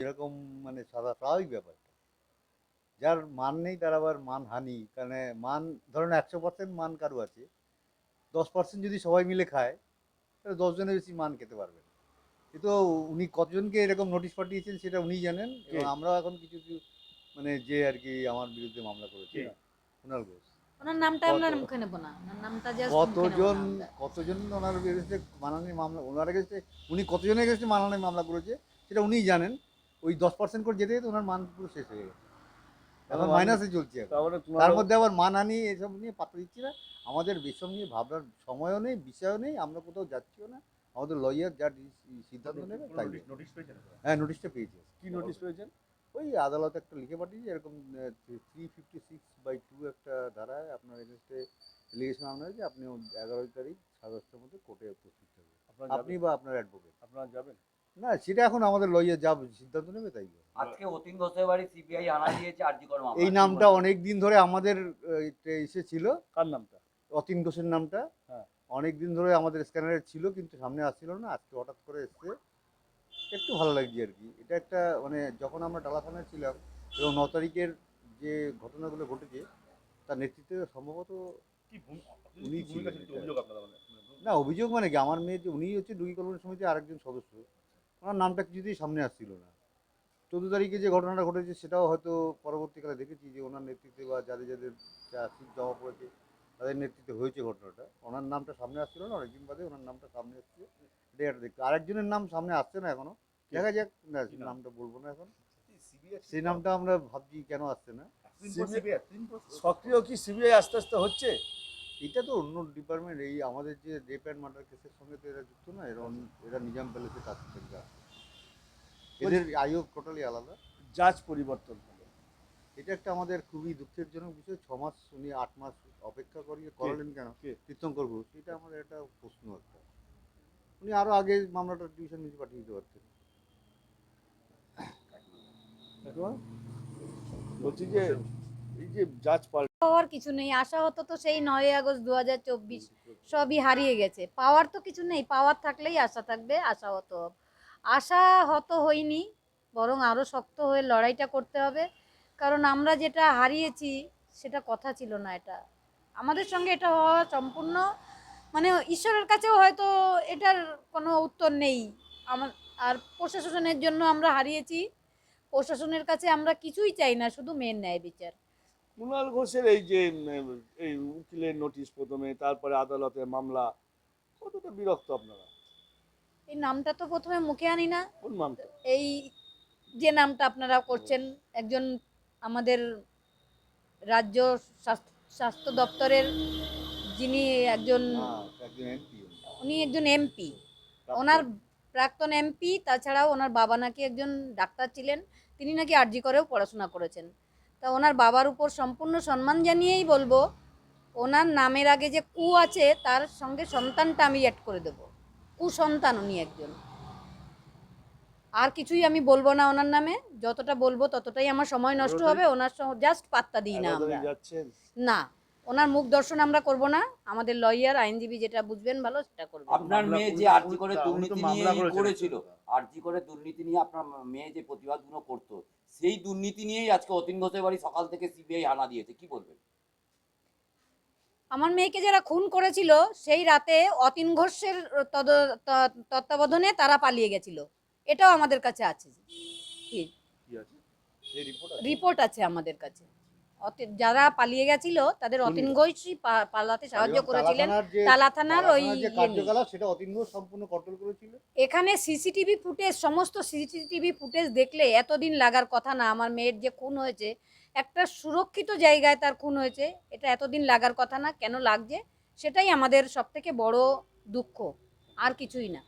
এরকম মানে সাদা স্বাভাবিক ব্যাপারটা। যার মান নেই তার আবার মান হানি। কারণ মান ধরুন একশো পার্সেন্ট মান কারও আছে দশ পার্সেন্ট যদি সবাই মিলে খায় তাহলে দশজনের বেশি মান খেতে পারবে না। কিন্তু উনি কতজনকে এরকম নোটিশ পাঠিয়েছেন সেটা উনি জানেন এবং আমরাও এখন কিছু কিছু মানে যে আর কি আমার বিরুদ্ধে মামলা করেছে? কুণাল ঘোষ। ওনার নামটা আমরা কত- মুখে নেব না। ওনার নামটা জাস্ট কতজন কতজন ওনার বিরুদ্ধে মানহানি মামলা ওনার এগেস্টে উনি কতজনের এগেস্টে মানহানি মামলা করেছে সেটা উনিই জানেন। ওই দশ পার্সেন্ট করে যেতে যেতে ওনার মান পুরো শেষ হয়ে গেছে। এখন মানে- মাইনাসে চলছে তোমার তার মধ্যে আবার মানহানি এসব নিয়ে পাত্র দিচ্ছি না। আমাদের এসব নিয়ে ভাবনার সময়ও নেই বিষয়ও নেই আমরা কোথাও যাচ্ছিও না। আমাদের লয়ার যা সিদ্ধান্ত নেবে তাই। হ্যাঁ নোটিশটা পেয়েছে। কি নোটিশ পেয়েছেন? ওই আদালত একটা লিখে পাঠিয়েছে এরকম three fifty six by two একটা ধারায় আপনার এগেনস্টে এলিগেশন আনা হয়েছে আপনি এগারোই তারিখ সাড়ে দশটার মধ্যে কোর্টে উপস্থিত থাকবেন। আপনি বা আপনার অ্যাডভোকেট আপনারা যাবেন? না সেটা এখন আমাদের লইয়ার যা সিদ্ধান্ত নেবে তাই আজকে অতীন ঘোষের বাড়ি সিবিআই আনা দিয়েছে আরজিকর মামলা। এই নামটা অনেক দিন ধরে আমাদের এসে ছিল। কার নামটা? অতীন ঘোষের নামটা। হ্যাঁ। অনেক দিন ধরে আমাদের স্ক্যানারে ছিল কিন্তু সামনে আসছিল না। আজকে হঠাৎ করে এসছে। একটু ভালো লাগছে আর কি। এটা একটা মানে যখন আমরা ডালা থানায় ছিলাম এবং ন তারিখের যে ঘটনাগুলো ঘটেছে তার নেতৃত্বে সম্ভবত কি উনি মানে? না অভিযোগ মানে কি? আমার মেয়ে যে উনি হচ্ছে ডুগি কল্যাণ সমিতির আরেকজন সদস্য। ওনার নামটা কিছুতেই সামনে আসছিল না। চোদ্দ তারিখে যে ঘটনাটা ঘটেছে সেটাও হয়তো পরবর্তীকালে দেখেছি যে ওনার নেতৃত্বে বা যাদের যাদের যা সিট জমা পড়েছে তাদের নেতৃত্বে হয়েছে ঘটনাটা। ওনার নামটা সামনে আসছিল না অনেকদিন বাদে ওনার নামটা সামনে আসছে এটাই একটা দেখতে। আরেকজনের নাম সামনে আসছে না এখনও। দেখা যাক না নামটা বলব না এখন। সিবিআই সেই নামটা আমরা ভাবছি কেন আসছে না। সক্রিয় কি সিবিআই আস্তে আস্তে হচ্ছে? এটা তো অন্য ডিপার্টমেন্ট এই আমাদের যে রেপ অ্যান্ড মার্ডার কেসের সঙ্গে তো এরা যুক্ত না এরা এরা নিজাম প্যালেসে কাজ থেকে আসে। এদের আয়োগ টোটালি আলাদা। জাজ পরিবর্তন হলো এটা একটা আমাদের খুবই দুঃখের জনক বিষয় ছ মাস উনি আট মাস অপেক্ষা করিয়ে করালেন কেন? তীর্থঙ্কর ঘোষ। এটা আমাদের একটা প্রশ্ন একটা। উনি আরও আগে মামলাটা ডিভিশন নিচে পাঠিয়ে দিতে পারতেন। বলছি যে এই যে জাজ পাল্টা পাওয়ার কিছু নেই। আশা হতো তো সেই নয় আগস্ট দু হাজার চব্বিশ সবই হারিয়ে গেছে। পাওয়ার তো কিছু নেই। পাওয়ার থাকলেই আশা থাকবে আশা হতো আশা হত হয়নি বরং আরও শক্ত হয়ে লড়াইটা করতে হবে। কারণ আমরা যেটা হারিয়েছি সেটা কথা ছিল না এটা। আমাদের সঙ্গে এটা হওয়া সম্পূর্ণ মানে ঈশ্বরের কাছেও হয়তো এটার কোনো উত্তর নেই। আমার আর প্রশাসনের জন্য আমরা হারিয়েছি। প্রশাসনের কাছে আমরা কিছুই চাই না শুধু মেন ন্যায় বিচার। কুণাল ঘোষের এই যে এই উকিলের নোটিশ প্রথমে তারপরে আদালতে মামলা কতটা বিরক্ত আপনারা? এই নামটা তো প্রথমে মুখে আনি না। কোন নামটা? এই যে নামটা আপনারা করছেন একজন আমাদের রাজ্য স্বাস্থ্য- দপ্তরের যিনি একজন উনি। একজন এমপি। ওনার প্রাক্তন এমপি তাছাড়াও ওনার বাবা নাকি একজন ডাক্তার ছিলেন তিনি নাকি আরজি করেও পড়াশোনা করেছেন। তা ওনার বাবার উপর সম্পূর্ণ সম্মান জানিয়েই বলব ওনার নামের আগে যে কু আছে তার সঙ্গে সন্তানটা আমি অ্যাড করে দেবো। কুসন্তান উনি একজন। আর কিছুই আমি বলব না ওনার নামে যতটা বলব ততটাই আমার সময় নষ্ট হবে ওনার জাস্ট পাত্তা দিই না আমরা। না ওনার মুখ দর্শন আমরা করব না আমাদের লয়ার আইনজীবী যেটা বুঝবেন ভালো সেটা করব আপনার মেয়ে যে আরজি করে দুর্নীতি নিয়ে করেছিল আরজি করে দুর্নীতি নিয়ে আপনার মেয়ে যে প্রতিবাদগুলো করতো সেই দুর্নীতি নিয়েই আজকে অতীন ঘোষের বাড়ি সকাল থেকে সিবিআই আনা দিয়েছে কি বলবেন? আমার মেয়েকে যারা খুন করেছিল সেই রাতে অতীন ঘোষের তত্ত্বাবধানে তারা পালিয়ে গেছিল। এটাও আমাদের কাছে আছে। কি? কি আছে? এই রিপোর্ট আছে আমাদের কাছে। যারা পালিয়ে গেছিল তাদের অতীন ঘোষই পালাতে সাহায্য করেছিলেন। তালা থানার ওই ইয়ে সেটা অতীন ঘোষ সম্পূর্ণ কন্ট্রোল করেছিল? এখানে সিসিটিভি ফুটেজ সমস্ত সিসিটিভি ফুটেজ দেখলে এতদিন লাগার কথা না। আমার মেয়ের যে খুন হয়েছে একটা সুরক্ষিত জায়গায় তার খুন হয়েছে এটা এতদিন লাগার কথা না। কেন লাগছে? সেটাই আমাদের সবথেকে বড় দুঃখ। আর কিছুই না।